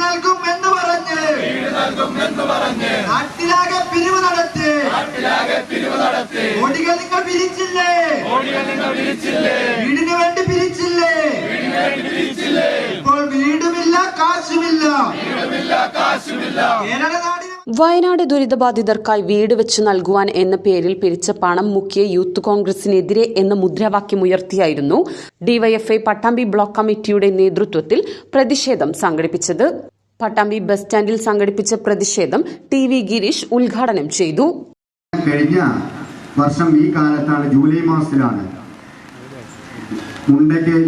നൽകും എന്ന് പറഞ്ഞ്. നാട്ടിലാകെ പിരിവ് നടത്തി. കോടികൾ പിരിച്ചില്ലേ വീടിന് വേണ്ടി പിരിച്ചില്ലേ? ഇപ്പോൾ വീടുമില്ല കാശുമില്ല. കേരള നാടിന് വയനാട് ദുരിതബാധിതർക്കായി വീട് വെച്ച് നൽകുവാൻ എന്ന പേരിൽ പിരിച്ച പണം മുക്കിയ യൂത്ത് കോൺഗ്രസിനെതിരെ എന്ന മുദ്രാവാക്യമുയർത്തിയായിരുന്നു ഡിവൈഎഫ്ഐ പട്ടാമ്പി ബ്ലോക്ക് കമ്മിറ്റിയുടെ നേതൃത്വത്തിൽ പ്രതിഷേധം സംഘടിപ്പിച്ചത്. പട്ടാമ്പി ബസ് സ്റ്റാൻഡിൽ സംഘടിപ്പിച്ച പ്രതിഷേധം ടി വി ഗിരീഷ് ഉദ്ഘാടനം ചെയ്തു. കഴിഞ്ഞ വർഷം ഈ കാലത്താണ് ജൂലൈ മാസത്തിലാണ് മുണ്ടയ്ക്ക്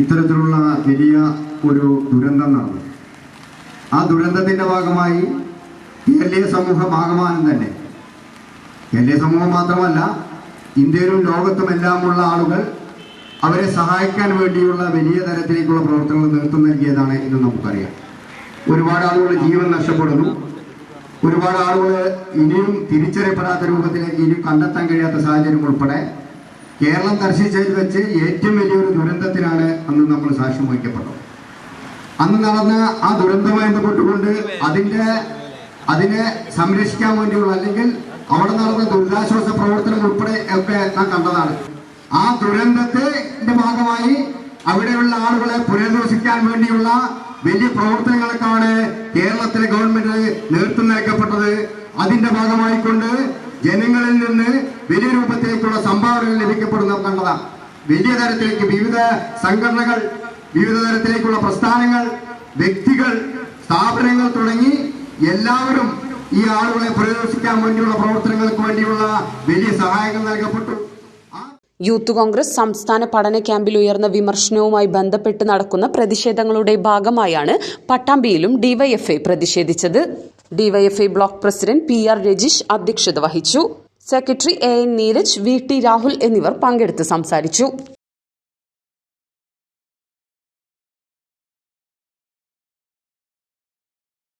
ഇത്തരത്തിലുള്ള വലിയ ഒരു ദുരന്തം നടന്നു ആ ദുരന്തത്തിന്റെ ഭാഗമായി കേരളീയ സമൂഹം ആകമാനം തന്നെ. കേരളീയ സമൂഹം മാത്രമല്ല ഇന്ത്യയിലും ലോകത്തും എല്ലാമുള്ള ആളുകൾ അവരെ സഹായിക്കാൻ വേണ്ടിയുള്ള വലിയ തരത്തിലേക്കുള്ള പ്രവർത്തനങ്ങൾ നേതൃത്വം നൽകിയതാണ് എന്ന് നമുക്കറിയാം. ഒരുപാട് ആളുകൾ ജീവൻ നഷ്ടപ്പെടുന്നു. ഒരുപാട് ആളുകൾ ഇനിയും തിരിച്ചറിയപ്പെടാത്ത രൂപത്തിലേക്ക് ഇനിയും കണ്ടെത്താൻ കഴിയാത്ത സാഹചര്യം ഉൾപ്പെടെ കേരളം ദർശിച്ചതിൽ വെച്ച് ഏറ്റവും വലിയൊരു ദുരന്തത്തിനാണ് അന്ന് നമ്മൾ സാക്ഷ്യം വഹിക്കപ്പെട്ടത്. അന്ന് നടന്ന ആ ദുരന്തവുമായി ബന്ധപ്പെട്ടുകൊണ്ട് അതിന്റെ അതിനെ സംരക്ഷിക്കാൻ വേണ്ടിയുള്ള അല്ലെങ്കിൽ അവിടെ നടന്ന ദുരിതാശ്വാസ പ്രവർത്തനം ഉൾപ്പെടെ ഒക്കെ നാം കണ്ടതാണ്. ആ ദുരന്തത്തിന്റെ ഭാഗമായി അവിടെയുള്ള ആളുകളെ പുനരധിവസിക്കാൻ വേണ്ടിയുള്ള വലിയ പ്രവർത്തനങ്ങൾക്കാണ് കേരളത്തിലെ ഗവൺമെന്റ് നേതൃത്വം നൽകപ്പെട്ടത്. അതിന്റെ ഭാഗമായിക്കൊണ്ട് ജനങ്ങളിൽ നിന്ന് വലിയ രൂപത്തിലേക്കുള്ള സംഭാവനകൾ ലഭിക്കപ്പെടുന്ന കണ്ടതാണ്. വലിയ തരത്തിലേക്ക് വിവിധ സംഘടനകൾ വിവിധ തരത്തിലേക്കുള്ള പ്രസ്ഥാനങ്ങൾ വ്യക്തികൾ സ്ഥാപനങ്ങൾ തുടങ്ങി എല്ലാവരും ഈ ആളുകളെ പുനരധിവസിക്കാൻ വേണ്ടിയുള്ള പ്രവർത്തനങ്ങൾക്ക് വേണ്ടിയുള്ള വലിയ സഹായങ്ങൾ നൽകപ്പെട്ടു. യൂത്ത് കോൺഗ്രസ് സംസ്ഥാന പഠന ക്യാമ്പിൽ ഉയർന്ന വിമർശനവുമായി ബന്ധപ്പെട്ട് നടക്കുന്ന പ്രതിഷേധങ്ങളുടെ ഭാഗമായാണ് പട്ടാമ്പിയിലും DYFI പ്രതിഷേധിച്ചത്. DYFI block president P R Rajeesh അധ്യക്ഷത വഹിച്ചു. Secretary A N Neeraj V T Rahul എന്നിവർ പങ്കെടുത്ത് സംസാരിച്ചു.